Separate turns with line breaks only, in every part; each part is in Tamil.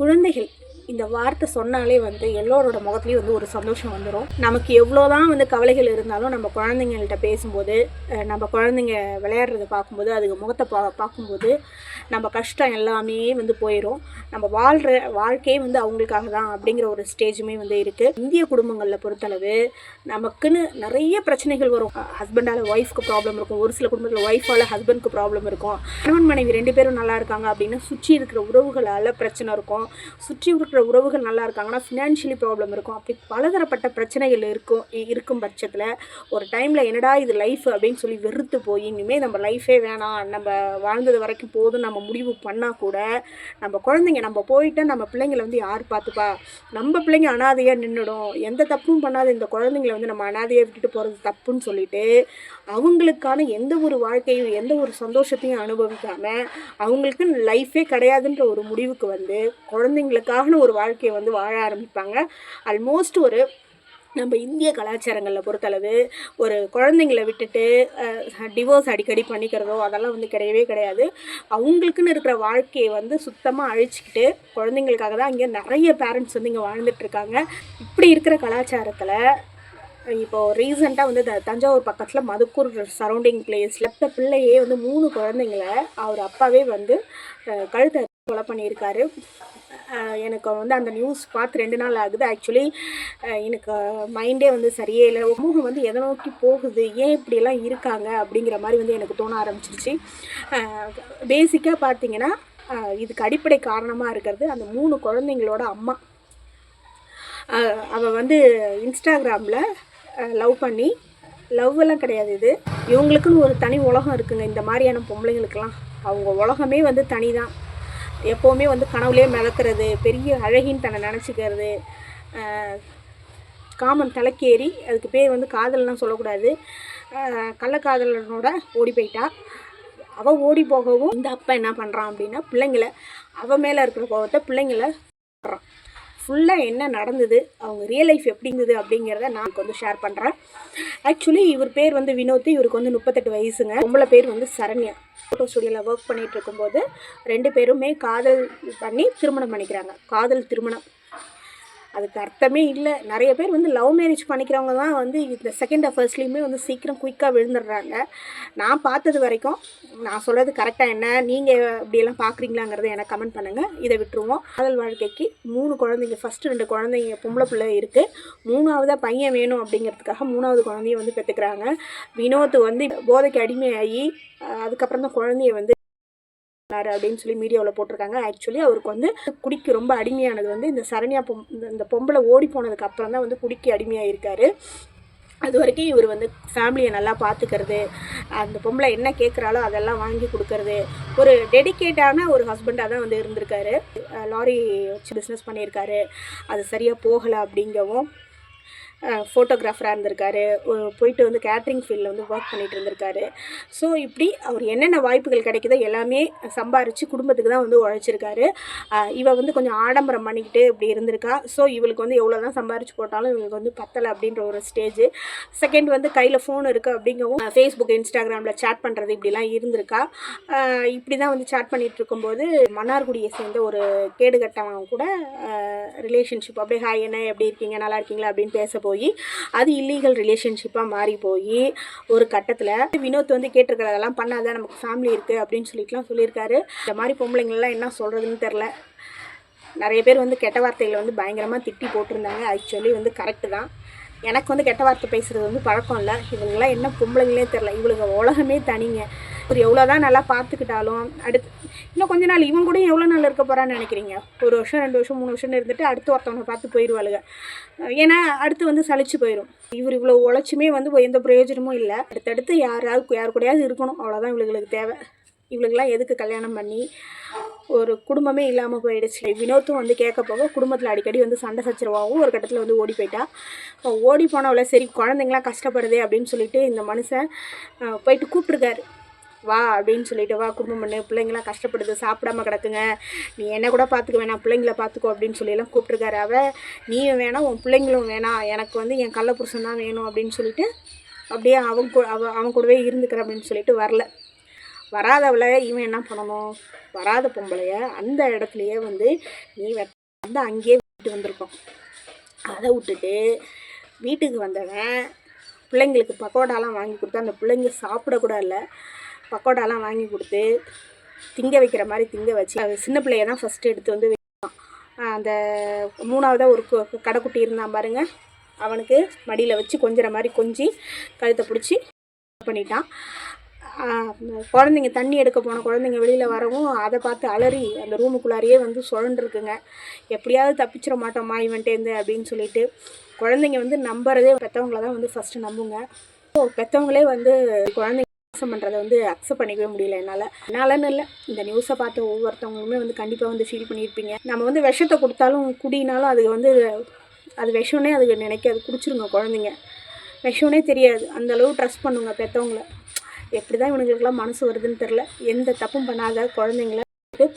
குழந்தைகள். இந்த வார்த்தை சொன்னாலே வந்து எல்லோரோட முகத்துலேயும் வந்து ஒரு சந்தோஷம் வந்துடும் நமக்கு எவ்வளோதான் வந்து கவலைகள் இருந்தாலும் நம்ம குழந்தைங்கள்கிட்ட பேசும்போது நம்ம குழந்தைங்க விளையாடுறத பார்க்கும்போது அதுக்கு முகத்தை பா பார்க்கும்போது நம்ம கஷ்டம் எல்லாமே வந்து போயிடும் நம்ம வாழ்கிற வாழ்க்கையே வந்து அவங்களுக்காக தான் அப்படிங்கிற ஒரு ஸ்டேஜுமே வந்து இருக்குது இந்திய குடும்பங்களில் பொறுத்தளவு நமக்குன்னு நிறைய பிரச்சனைகள் வரும். ஹஸ்பண்டால் ஒய்ஃப்க்கு ப்ராப்ளம் இருக்கும். ஒரு சில குடும்பத்தில் ஒய்ஃபால் ஹஸ்பண்ட்க்கு ப்ராப்ளம் இருக்கும். கணவன் மனைவி ரெண்டு பேரும் நல்லா இருக்காங்க அப்படின்னா சுற்றி இருக்கிற உறவுகளால் பிரச்சனை இருக்கும். சுற்றி இருக்கிற உறவுகள் நல்லா இருக்காங்கன்னா ஃபினான்ஷியலி ப்ராப்ளம் இருக்கும். அப்படி பலதரப்பட்ட பிரச்சனைகள் இருக்கும் இருக்கும் பட்சத்தில் ஒரு டைமில் என்னடா இது லைஃப் அப்படின்னு சொல்லி வெறுத்து போய் இனிமேல் நம்ம லைஃபே வேணாம் நம்ம வாழ்ந்தது வரைக்கும் போதும் நம்ம முடிவு பண்ணால் கூட நம்ம குழந்தைங்க நம்ம போயிட்டா நம்ம பிள்ளைங்களை வந்து யார் பார்த்துப்பா? நம்ம பிள்ளைங்க அனாதையாக நின்றுடும் எந்த தப்பும் பண்ணாத இந்த குழந்தைங்களை வந்து நம்ம அனாதையாக விட்டுட்டு போகிறது தப்புன்னு சொல்லிட்டு அவங்களுக்கான எந்த ஒரு வாழ்க்கையும் எந்த ஒரு சந்தோஷத்தையும் அனுபவிக்காமல் அவங்களுக்கு லைஃபே கிடையாதுன்ற ஒரு முடிவுக்கு வந்து குழந்தைங்களுக்கான ஒரு வாழ்க்கையை வந்து வாழ ஆரம்பிப்பாங்க. ஆல்மோஸ்ட் ஒரு நம்ம இந்திய கலாச்சாரங்களில் பொறுத்தளவு ஒரு குழந்தைங்களை விட்டுட்டு டிவோர்ஸ் அடிக்கடி பண்ணிக்கிறதோ அதெல்லாம் வந்து கிடையவே கிடையாது. அவங்களுக்குன்னு இருக்கிற வாழ்க்கையை வந்து சுத்தமாக அழிச்சிக்கிட்டு குழந்தைங்களுக்காக தான் இங்கே நிறைய பேரண்ட்ஸ் வந்து இங்கே வாழ்ந்துட்டுருக்காங்க இப்படி இருக்கிற கலாச்சாரத்தில் இப்போது ரீசெண்டாக வந்து த- தஞ்சாவூர் பக்கத்தில் மதுக்கூர் சரௌண்டிங் பிளேஸில் இந்த பிள்ளையே வந்து மூணு குழந்தைங்கள அவர் அப்பாவே வந்து கழுத்தை கொலை பண்ணியிருக்காரு. எனக்கு வந்து அந்த நியூஸ் பார்த்து ரெண்டு நாள் ஆகுது. ஆக்சுவலி எனக்கு மைண்டே வந்து சரியே இல்லை. சமூகம் வந்து எதை நோக்கி போகுது? ஏன் இப்படியெல்லாம் இருக்காங்க? அப்படிங்கிற மாதிரி வந்து எனக்கு தோண ஆரம்பிச்சிருச்சு. பேசிக்காக பார்த்தீங்கன்னா இதுக்கு அடிப்படை காரணமாக இருக்கிறது அந்த மூணு குழந்தைங்களோட அம்மா. அவள் வந்து இன்ஸ்டாகிராமில் லவ் பண்ணி லவ் எல்லாம் கிடையாது இது. இவங்களுக்குன்னு ஒரு தனி உலகம் இருக்குங்க இந்த மாதிரியான பொம்பளைங்களுக்கெல்லாம் அவங்க உலகமே வந்து தனி தான் எப்போவுமே வந்து கனவுலே மிதக்கிறது பெரிய அழகின்னு தன்னை நினச்சிக்கிறது காமன் தலைக்கேறி அதுக்கு பேர் வந்து காதல்லாம் சொல்லக்கூடாது. கள்ளக்காதலனோட ஓடி போயிட்டா. அவள் ஓடி போகவும் இந்த அப்பா என்ன பண்ணுறான் அப்படின்னா பிள்ளைங்களை அவள் மேலே இருக்கிற கோவத்தை பிள்ளைங்களை பண்ணுறான் ஃபுல்லாக என்ன நடந்தது அவங்க ரியல் லைஃப் எப்படி இருந்தது அப்படிங்கிறத நான் வந்து ஷேர் பண்ணுறேன் ஆக்சுவலி இவர் பேர் வந்து வினோத் இவருக்கு வந்து முப்பத்தெட்டு வயசுங்க. உங்களை பேர் வந்து சரண்யா. ஃபோட்டோ ஸ்டுடியோவில் ஒர்க் பண்ணிகிட்டு இருக்கும்போது ரெண்டு பேருமே காதல் பண்ணி திருமணம் பண்ணிக்கிறாங்க. காதல் திருமணம். அதுக்கு அர்த்தமே இல்லை. நிறைய பேர் வந்து லவ் மேரேஜ் பண்ணிக்கிறவங்க தான் வந்து இந்த செகண்ட் அஃபர்ஸ்லேயுமே வந்து சீக்கிரம் குயிக்காக விழுந்துடுறாங்க. நான் பார்த்தது வரைக்கும் நான் சொல்கிறது கரெக்டாக என்ன? நீங்கள் இப்படியெல்லாம் பார்க்குறீங்களாங்கிறத எனக்கு கமெண்ட் பண்ணுங்கள் இதை விட்டுருவோம். காதல் வாழ்க்கைக்கு மூணு குழந்தைங்க ஃபஸ்ட்டு ரெண்டு குழந்தைங்க பொம்பளை பிள்ளை இருக்குது மூணாவதாக பையன் வேணும் அப்படிங்கிறதுக்காக மூணாவது குழந்தைய வந்து பெற்றுக்கிறாங்க. வினோத் வந்து போதைக்கு அடிமையாகி அதுக்கப்புறம் தான் குழந்தைய வந்து பண்ணாரு அப்படின்னு சொல்லி மீடியாவில் போட்டிருக்காங்க. ஆக்சுவலி அவருக்கு வந்து குடிக்கு ரொம்ப அடிமையானது வந்து இந்த சரண்யா பொம் இந்த- பொம்பளை ஓடி போனதுக்கு அப்புறம் தான் வந்து குடிக்கு அடிமையாயிருக்காரு. அது வரைக்கும் இவர் வந்து ஃபேமிலியை நல்லா பார்த்துக்கிறது அந்த பொம்பளை என்ன கேட்குறாலோ அதெல்லாம் வாங்கி கொடுக்கறது. ஒரு டெடிகேட்டான ஒரு ஹஸ்பண்டாக தான் வந்து இருந்திருக்காரு. லாரி வச்சு பிஸ்னஸ் பண்ணியிருக்காரு. அது சரியாக போகலை அப்படிங்கவும் ஃபோட்டோகிராஃபராக இருந்திருக்காரு. போயிட்டு வந்து கேட்ரிங் ஃபீல்டில் வந்து ஒர்க் பண்ணிட்டு இருந்திருக்காரு. ஸோ இப்படி அவர் என்னென்ன வாய்ப்புகள் கிடைக்குதோ எல்லாமே சம்பாரித்து குடும்பத்துக்கு தான் வந்து உழைச்சிருக்காரு. இவள் இவ வந்து கொஞ்சம் ஆடம்பரம் பண்ணிக்கிட்டு இப்படி இருந்திருக்கா. ஸோ இவளுக்கு வந்து எவ்வளோ தான் சம்பாரித்து போட்டாலும் இவளுக்கு வந்து பத்தலை அப்படின்ற ஒரு ஸ்டேஜ் செகண்ட் வந்து கையில் ஃபோன் இருக்குது அப்படிங்கவும் ஃபேஸ்புக் இன்ஸ்டாகிராமில் சேட் பண்ணுறது இப்படிலாம் இருந்திருக்கா. இப்படி தான் வந்து சேட் பண்ணிகிட்டு இருக்கும்போது மன்னார்குடியை சேர்ந்த ஒரு கேடுகட்டவங்க கூட ரிலேஷன்ஷிப் அப்படியே ஹாய் என்ன எப்படி இருக்கீங்க? நல்லா இருக்கீங்களா? அப்படின்னு பேச போய் அது இல்லீகல் ரிலேஷன்ஷிப்பாக மாறி போய் ஒரு கட்டத்தில் வினோத் வந்து கேட்டிருக்கிறதெல்லாம் பண்ணாதான் நமக்கு ஃபேமிலி இருக்குது அப்படின்னு சொல்லிட்டுலாம் சொல்லியிருக்காரு. இந்த மாதிரி பொம்பளைங்கள்லாம் என்ன சொல்கிறதுன்னு தெரில நிறைய பேர் வந்து கெட்ட வார்த்தைகளை வந்து பயங்கரமாக திட்டி போட்டிருந்தாங்க. ஆக்சுவலி வந்து கரெக்டு தான். எனக்கு வந்து கெட்ட வார்த்தை பேசுகிறது வந்து பழக்கம் இல்லை. இவங்களாம் என்ன பொம்பளைங்களே தெரில இவளுக்கு உலகமே தனிங்க. ஒரு எவ்வளோ தான் நல்லா பார்த்துக்கிட்டாலும் அடுத்து இன்னும் கொஞ்ச நாள் இவன் கூட எவ்வளோ நாள் இருக்க போகிறான்னு நினைக்கிறீங்க? ஒரு வருஷம் ரெண்டு வருஷம் மூணு வருஷம் இருந்துட்டு அடுத்து ஒருத்தவனை பார்த்து போயிடுவாளுங்க ஏன்னா அடுத்து வந்து சலிச்சு போயிடும் இவர் இவ்வளோ உழைச்சுமே வந்து எந்த பிரயோஜனமும் இல்லை. அடுத்தடுத்து யாராவது யார் கூடயாவது இருக்கணும். அவ்வளோதான் இவளுகளுக்கு தேவை. இவளுக்கெல்லாம் எதுக்கு கல்யாணம் பண்ணி? ஒரு குடும்பமே இல்லாமல் போயிடுச்சு. வினோத்தும் வந்து கேட்க போக குடும்பத்தில் அடிக்கடி வந்து சண்டை சச்சரவாகவும் ஒரு கட்டத்தில் வந்து ஓடி போயிட்டா. ஓடி போனவளை சரி குழந்தைங்களாம் கஷ்டப்படுதே அப்படின்னு சொல்லிட்டு இந்த மனுஷன் போயிட்டு கூப்பிட்ருக்காரு வா அப்படின்னு சொல்லிட்டு வா குடும்பம் பண்ணு பிள்ளைங்களாம் கஷ்டப்படுது சாப்பிடாம கிடக்குங்க. நீ என்ன கூட பார்த்துக்க வேணாம் பிள்ளைங்கள பார்த்துக்கோ அப்படின்னு சொல்லி எல்லாம் கூப்பிட்ருக்காரு அவ. நீயும் வேணாம் உன் பிள்ளைங்களும் வேணாம். எனக்கு வந்து என் கள்ள புருஷன் தான் வேணும் அப்படின்னு சொல்லிட்டு அப்படியே அவன் கூ அவ அவன் கூடவே இருந்துக்கிற அப்படின்னு சொல்லிட்டு வரல. வராதவளை இவன் என்ன பண்ணணும்? வராத பொம்பளைய அந்த இடத்துலையே வந்து நீ வந்து அங்கேயே விட்டு வந்திருக்கோம். அதை விட்டுட்டு வீட்டுக்கு வந்தவன் பிள்ளைங்களுக்கு பக்கோடாலாம் வாங்கி கொடுத்து அந்த பிள்ளைங்க சாப்பிடக்கூட இல்லை. பக்கோடாலாம் வாங்கி கொடுத்து திங்க வைக்கிற மாதிரி திங்க வச்சு அது சின்ன பிள்ளைய தான் ஃபஸ்ட்டு எடுத்து வந்து வைப்பான். அந்த மூணாவதாக ஒரு கு- கடைக்குட்டி இருந்தான் பாருங்க அவனுக்கு மடியில் வச்சு கொஞ்சிற மாதிரி கொஞ்சி கழுத்தை பிடிச்சி பண்ணிட்டான். குழந்தைங்க தண்ணி எடுக்க போன குழந்தைங்க வெளியில் வரவும் அதை பார்த்து அலறி அந்த ரூமுக்குள்ளாரையே வந்து சுழண்டுருக்குங்க எப்படியாவது தப்பிச்சிட மாட்டோமா இவன்ட்டேருந்து அப்படின்னு சொல்லிட்டு குழந்தைங்க வந்து நம்புறதே பெற்றவங்கள தான் வந்து ஃபஸ்ட்டு நம்புங்க. பெற்றவங்களே வந்து குழந்தைங்க மோசம் பண்ணுறதை வந்து அக்செப்ட் பண்ணிக்கவே முடியல என்னால். என்னாலன்னு இல்லை. இந்த நியூஸை பார்த்த ஒவ்வொருத்தவங்களுமே வந்து கண்டிப்பாக வந்து ஃபீல் பண்ணியிருப்பீங்க நம்ம வந்து விஷத்தை கொடுத்தாலும் குடினாலும் அது வந்து அது விஷம்னே அதுக்கு நினைக்காது. குடிச்சிருங்க குழந்தைங்க. விஷம்னே தெரியாது. அந்த அளவு ட்ரஸ்ட் பண்ணுங்க பெற்றவங்கள எப்படி தான் இவனுங்களுக்கெல்லாம் மனசு வருதுன்னு தெரில எந்த தப்பும் பண்ணாத குழந்தைங்கள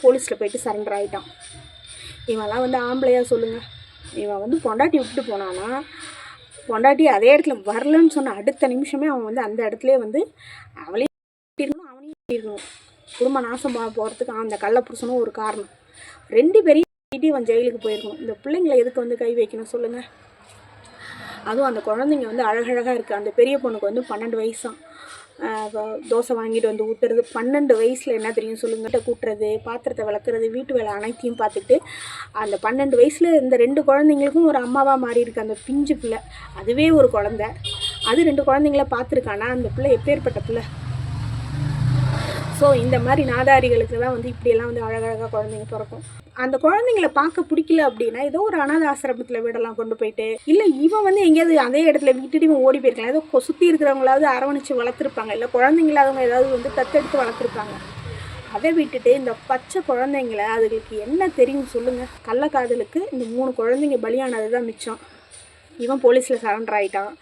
போலீஸில் போயிட்டு சரண்டர் ஆகிட்டான் இவன்லாம் வந்து ஆம்பளையாக சொல்லுங்கள் இவன் வந்து பொண்டாட்டி விட்டுட்டு போனான்னா பொண்டாட்டி அதே இடத்துல வரலன்னு சொன்ன அடுத்த நிமிஷமே அவன் வந்து அந்த இடத்துலயே வந்து அவளையும் இருக்கணும் அவனையும் இருக்கணும் குடும்ப நாசம் போகிறதுக்கு அந்த கள்ள புருஷனும் ஒரு காரணம். ரெண்டு பேரையும் அவன் ஜெயிலுக்கு போயிருக்கணும் இந்த பிள்ளைங்களை எதுக்கு வந்து கை வைக்கணும் சொல்லுங்கள் அதுவும் அந்த குழந்தைங்க வந்து அழகழகாக இருக்குது அந்த பெரிய பொண்ணுக்கு வந்து பன்னெண்டு வயசாம் தோசை வாங்கிட்டு வந்து ஊற்றுறது பன்னெண்டு வயசில் என்ன தெரியும் சொல்லுங்கள்கிட்ட கூட்டுறது பாத்திரத்தை விளக்குறது வீட்டு வேலை அனைத்தையும் பார்த்துட்டு அந்த பன்னெண்டு வயசில் இந்த ரெண்டு குழந்தைங்களுக்கும் ஒரு அம்மாவாக மாறி இருக்கு அந்த பிஞ்சு பிள்ளை. அதுவே ஒரு குழந்த. அது ரெண்டு குழந்தைங்கள பார்த்துருக்கானா? அந்த பிள்ளை எப்பேற்பட்ட பிள்ளை? ஸோ இந்த மாதிரி நாதாரிகளுக்கு தான் வந்து இப்படியெல்லாம் வந்து அழகழகாக குழந்தைங்க பிறக்கும். அந்த குழந்தைங்கள பார்க்க பிடிக்கல அப்படின்னா ஏதோ ஒரு அனாதை ஆசிரமத்தில் விடலாம் கொண்டு போயிட்டு இல்லை இவன் வந்து எங்கேயாவது அதே இடத்துல விட்டுட்டு இவன் ஓடி போயிருக்கலாம். ஏதோ சுற்றி இருக்கிறவங்களாவது அரவணைச்சு வளர்த்துருப்பாங்க. இல்லை குழந்தைங்களாதவங்க ஏதாவது வந்து தத்தெடுத்து வளர்த்துருப்பாங்க. அதை விட்டுட்டு இந்த பச்சை குழந்தைங்கள அதுகளுக்கு என்ன தெரியும் சொல்லுங்கள் கள்ளக்காதலுக்கு இந்த மூணு குழந்தைங்க பலியானது தான் மிச்சம். இவன் போலீஸில் சரண்டர் ஆயிட்டான்.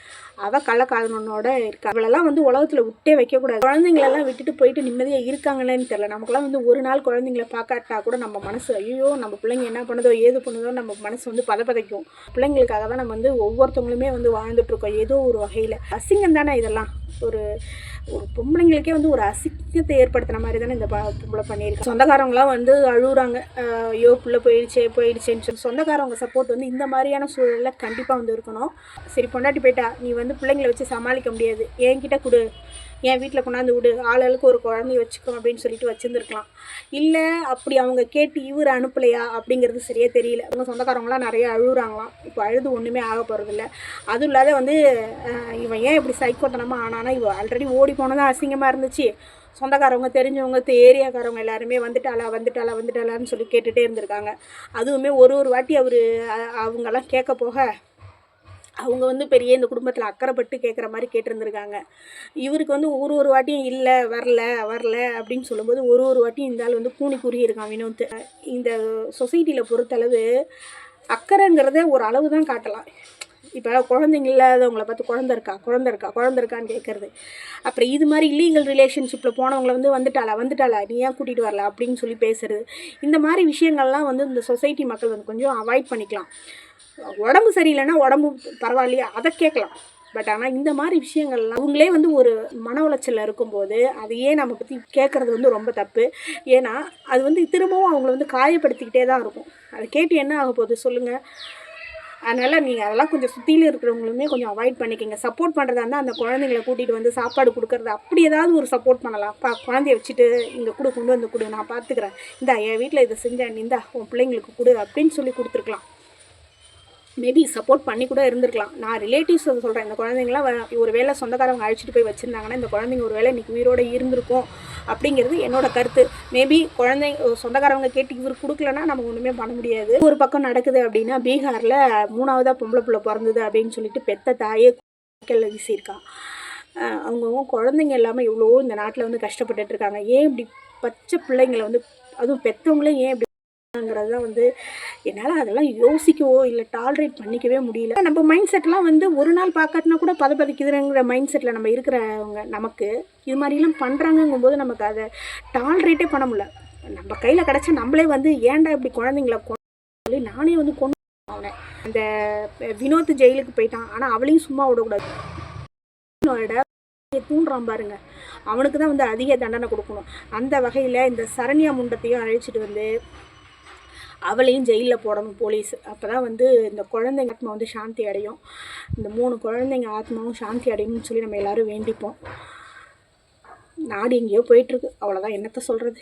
அவள் கள்ளக்காதனோட இருக்கா. அவளெல்லாம் வந்து உலகத்தில் விட்டே வைக்கக்கூடாது. குழந்தைங்களெல்லாம் விட்டுட்டு போயிட்டு நிம்மதியாக இருக்காங்களேன்னு தெரில நமக்குலாம் வந்து ஒரு நாள் குழந்தைங்கள பார்க்காட்டா கூட நம்ம மனசு ஐயோ நம்ம பிள்ளைங்க என்ன பண்ணுதோ ஏது பண்ணுதோ நம்ம மனசு வந்து பதப்பதைக்கும். பிள்ளைங்களுக்காக தான் நம்ம வந்து ஒவ்வொருத்தவங்களுமே வந்து வாழ்ந்துட்டுருக்கோம் ஏதோ ஒரு வகையில். அசிங்கம் தானே இதெல்லாம். ஒரு ஒரு பொம்பளைங்களுக்கே வந்து ஒரு அசிங்கத்தை ஏற்படுத்தின மாதிரி தானே இந்த ப- பொம்பளை பண்ணியிருக்கு. சொந்தக்காரவங்களாம் வந்து அழுகுறாங்க ஐயோ பிள்ளை போயிடுச்சே போயிடுச்சேன்னு சொல்லி. சொந்தக்காரவங்க சப்போர்ட் வந்து இந்த மாதிரியான சூழலில் கண்டிப்பாக வந்து இருக்கணும். சரி பொண்டாட்டி போயிட்டா நீ வந்து பிள்ளைங்களை வச்சு சமாளிக்க முடியாது. என்கிட்ட கொடு. என் வீட்டில் கொண்டாந்து விடு ஆளுக்கு ஒரு குழந்தைய வச்சுக்கோ அப்படின்னு சொல்லிட்டு வச்சுருந்துருக்கலாம். இல்லை அப்படி அவங்க கேட்டு இவர் அனுப்பலையா அப்படிங்கிறது சரியாக தெரியல. அவங்க சொந்தக்காரவங்களாம் நிறைய அழுகுறாங்களாம். இப்போ அழுது ஒன்றுமே ஆக போகிறதில்ல அதுவும் இல்லாத வந்து இவன் ஏன் இப்படி சைக்கோத்தனமாக ஆனானா இவன் ஆல்ரெடி ஓடி போனதான் அசிங்கமாக இருந்துச்சு. சொந்தக்காரவங்க தெரிஞ்சவங்க ஏரியாக்காரவங்க எல்லாருமே வந்துட்டாளா வந்துட்டாளா வந்துட்டாளான்னு சொல்லி கேட்டுகிட்டே இருந்திருக்காங்க. அதுவுமே ஒரு ஒரு வாட்டி அவர் அவங்கெல்லாம் கேட்க போக அவங்க வந்து பெரிய இந்த குடும்பத்தில் அக்கறைப்பட்டு கேட்குற மாதிரி கேட்டிருந்துருக்காங்க. இவருக்கு வந்து ஒரு ஒரு வாட்டியும் இல்லை வரல வரல அப்படின்னு சொல்லும்போது ஒரு ஒரு வாட்டியும் இந்த ஆள் வந்து கூனி கூறியிருக்கான் வினோத். இந்த சொசைட்டியில் பொறுத்தளவு அக்கறைங்கிறத ஒரு அளவு தான் காட்டலாம். இப்போ குழந்தைங்க இல்லாதவங்கள பார்த்து குழந்த இருக்கா குழந்த இருக்கா குழந்த இருக்கான்னு கேட்குறது அப்புறம் இது மாதிரி இல்லீகல் ரிலேஷன்ஷிப்பில் போனவங்களை வந்து வந்துட்டாளா வந்துட்டாளா நீ ஏன் கூட்டிகிட்டு வரல அப்படின்னு சொல்லி பேசுறது. இந்த மாதிரி விஷயங்கள்லாம் வந்து இந்த சொசைட்டி மக்கள் வந்து கொஞ்சம் அவாய்ட் பண்ணிக்கலாம். உடம்பு சரியில்லைன்னா உடம்பு பரவாயில்லையா? அதை கேட்கலாம். பட் ஆனால் இந்த மாதிரி விஷயங்கள்லாம் அவங்களே வந்து ஒரு மன உளைச்சலில் இருக்கும்போது அதையே நம்ம பற்றி கேட்குறது வந்து ரொம்ப தப்பு. ஏன்னா அது வந்து திரும்பவும் அவங்கள வந்து காயப்படுத்திக்கிட்டே தான் இருக்கும். அதை கேட்டு என்ன ஆக போகுது சொல்லுங்கள் அதனால் நீங்கள் அதெல்லாம் கொஞ்சம் சுற்றியில் இருக்கிறவங்களுமே கொஞ்சம் அவாய்ட் பண்ணிக்கோங்க. சப்போர்ட் பண்ணுறதா இருந்தால் அந்த குழந்தைங்களை கூட்டிகிட்டு வந்து சாப்பாடு கொடுக்குறது அப்படி ஏதாவது ஒரு சப்போர்ட் பண்ணலாம். பா குழந்தைய வச்சுட்டு இங்கே கொடு கொண்டு வந்து கொடு நான் பார்த்துக்கிறேன் இந்தா என் வீட்டில் இதை செஞ்சேன் இந்தா உன் பிள்ளைங்களுக்கு கொடு அப்படின்னு சொல்லி கொடுத்துருக்கலாம். மேபி சப்போர்ட் பண்ணி கூட இருந்திருக்கலாம். நான் ரிலேட்டிவ்ஸ் சொல்கிறேன் இந்த குழந்தைங்களாம் ஒரு வேளை சொந்தக்காரவங்க அழைச்சிட்டு போய் வச்சுருந்தாங்கன்னா இந்த குழந்தைங்க ஒரு வேளை இன்னைக்கு உயிரோடு இருந்திருக்கும் அப்படிங்கிறது என்னோட கருத்து. மேபி குழந்தை சொந்தக்காரவங்க கேட்டு இவர் கொடுக்கலன்னா நம்ம ஒன்றுமே பண்ண முடியாது. ஒரு பக்கம் நடக்குது அப்படின்னா பீகாரில் மூணாவதாக பொம்பளை பிள்ளை பிறந்தது அப்படின்னு சொல்லிட்டு பெத்த தாயே கல்ல வீசியிருக்கான் அவங்கவுங்க குழந்தைங்க இல்லாமல் எவ்வளோ இந்த நாட்டில் வந்து கஷ்டப்பட்டுட்டு இருக்காங்க. ஏன் இப்படி பச்சை பிள்ளைங்களை வந்து அதுவும் பெற்றவங்களே ஏன் இப்படி ங்கிறது தான் வந்து என்னால் அதெல்லாம் யோசிக்கவோ இல்லை டாலரேட் பண்ணிக்கவே முடியல. நம்ம மைண்ட் செட்லாம் வந்து ஒரு நாள் பார்க்காட்டினா கூட பதப்பதிக்குதுங்கிற மைண்ட் செட்டில் நம்ம இருக்கிறவங்க நமக்கு இது மாதிரிலாம் பண்ணுறாங்கங்கும்போது நமக்கு அதை டாலரேட்டே பண்ண முடியல. நம்ம கையில் கிடச்சா நம்மளே வந்து ஏன்டா இப்படி குழந்தைங்கள சொல்லி நானே வந்து கொண்டு அவனை. அந்த வினோத் ஜெயிலுக்கு போயிட்டான். ஆனால் அவளையும் சும்மா விடக்கூடாது. தூண்டுறான் பாருங்க. அவனுக்கு தான் வந்து அதிக தண்டனை கொடுக்கணும். அந்த வகையில் இந்த சரண்யா முண்டத்தையும் அழைச்சிட்டு வந்து அவளையும் ஜெயிலில் போடணும் போலீஸ். அப்போ தான் வந்து இந்த குழந்தைங்க ஆத்மா வந்து சாந்தி அடையும். இந்த மூணு குழந்தைங்க ஆத்மாவும் சாந்தி அடையும்னு சொல்லி நம்ம எல்லாரும் வேண்டிப்போம். நாடு எங்கேயோ போயிட்டுருக்கு அவ்வளோதான் என்னத்த சொல்கிறது